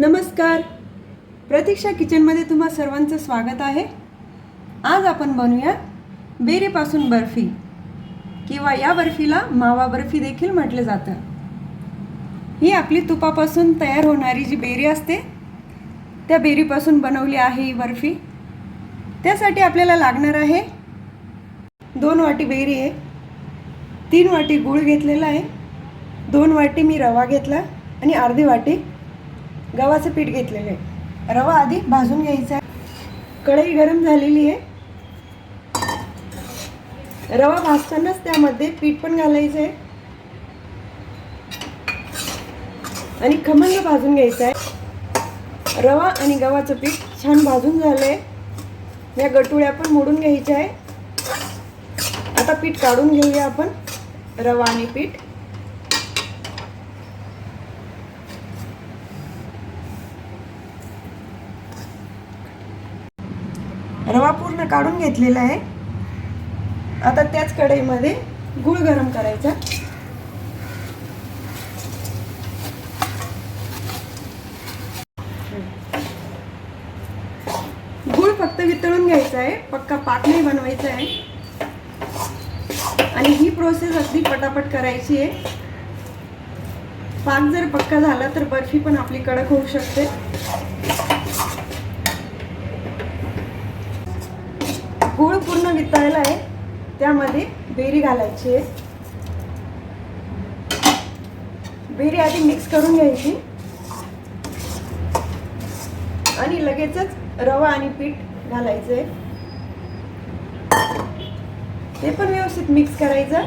नमस्कार. प्रतीक्षा किचनमध्ये तुम्हा सर्वांचं स्वागत आहे. आज आपण बनवूया बेरीपासून बर्फी किंवा या बर्फीला मावा बर्फी देखील म्हटलं जातं. ही आपली तुपापासून तयार होणारी जी बेरी असते त्या बेरीपासून बनवली आहे ही बर्फी. त्यासाठी आपल्याला लागणार आहे दोन वाटी बेरी आहे तीन वाटी गूळ घेतलेला आहे दोन वाटी मी रवा घेतला आणि अर्धी वाटी गव्हाचं पीठ घेतलेलं आहे. रवा आधी भाजून घ्यायचा आहे. कढई गरम झालेली आहे. रवा भाजतानाच त्यामध्ये पीठ पण घालायचं आहे. आणि खमंग भाजून घ्यायचं आहे. रवा आणि गव्हाचं पीठ छान भाजून झालं आहे या गटुळ्या पण मोडून घ्यायच्या आहे. आता पीठ काढून घेऊया आपण. रवा आणि पीठ. रवा पूर्ण काढून घेतलेला आहे. आता त्याच कढईमध्ये गूळ गरम करायचा. गूळ फक्त वितळून घ्यायचा आहे. पक्का पाक नाही बनवायचा आहे. आणि ही प्रोसेस अगदी पटापट करायची आहे. पाक जर पक्का झाला तर बर्फी पण आपली कडक होऊ शकते. गूळ पूर्ण वितळला आहे. त्यामध्ये बेरी घालायची आहे. बेरी आधी मिक्स करून घ्यायची. आणि लगेचच रवा आणि पीठ घालायचं आहे. ते पण व्यवस्थित मिक्स करायचं.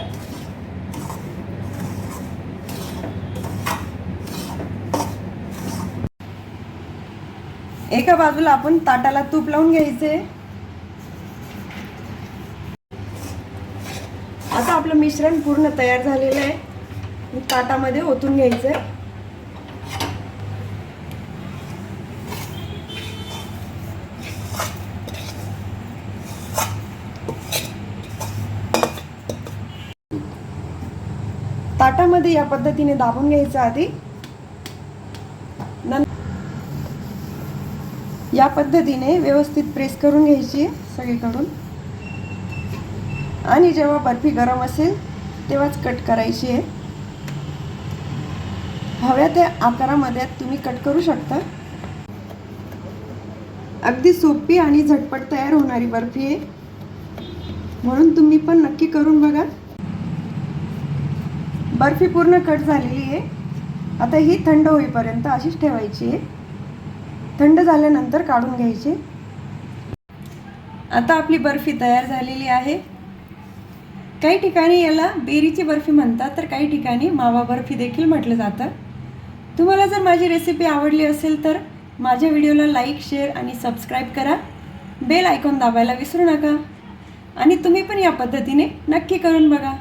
एका बाजूला आपण ताटाला तूप लावून घ्यायचे. आता आपलं मिश्रण पूर्ण तयार झालेलं आहे. ताटामध्ये ओतून घ्यायचं आहे ताटामध्ये या पद्धतीने दाबून घ्यायचं आधी. या पद्धतीने व्यवस्थित प्रेस करून घ्यायची सगळीकडून. आणि जेव्हा बर्फी गरम असेल तेव्हाच कट करायची आहे. हव्या त्या आकारामध्ये तुम्ही कट करू शकता. अगदी सोपी आणि झटपट तयार होणारी बर्फी आहे. म्हणून तुम्ही पण नक्की करून बघा. बर्फी पूर्ण कट झालेली आहे. आता ही थंड होईपर्यंत अशीच ठेवायची आहे. थंड झाल्यानंतर काढून घ्यायची. आता आपली बर्फी तयार झालेली आहे. काही ठिकाणी याला बेरीची बर्फी म्हणतात तर काही ठिकाणी मावा बर्फी देखील म्हटलं जातं. तुम्हाला जर माझी रेसिपी आवडली असेल तर माझ्या व्हिडिओला लाईक शेअर आणि सबस्क्राईब करा. बेल आयकॉन दाबायला विसरू नका. आणि तुम्ही पण या पद्धतीने नक्की करून बघा.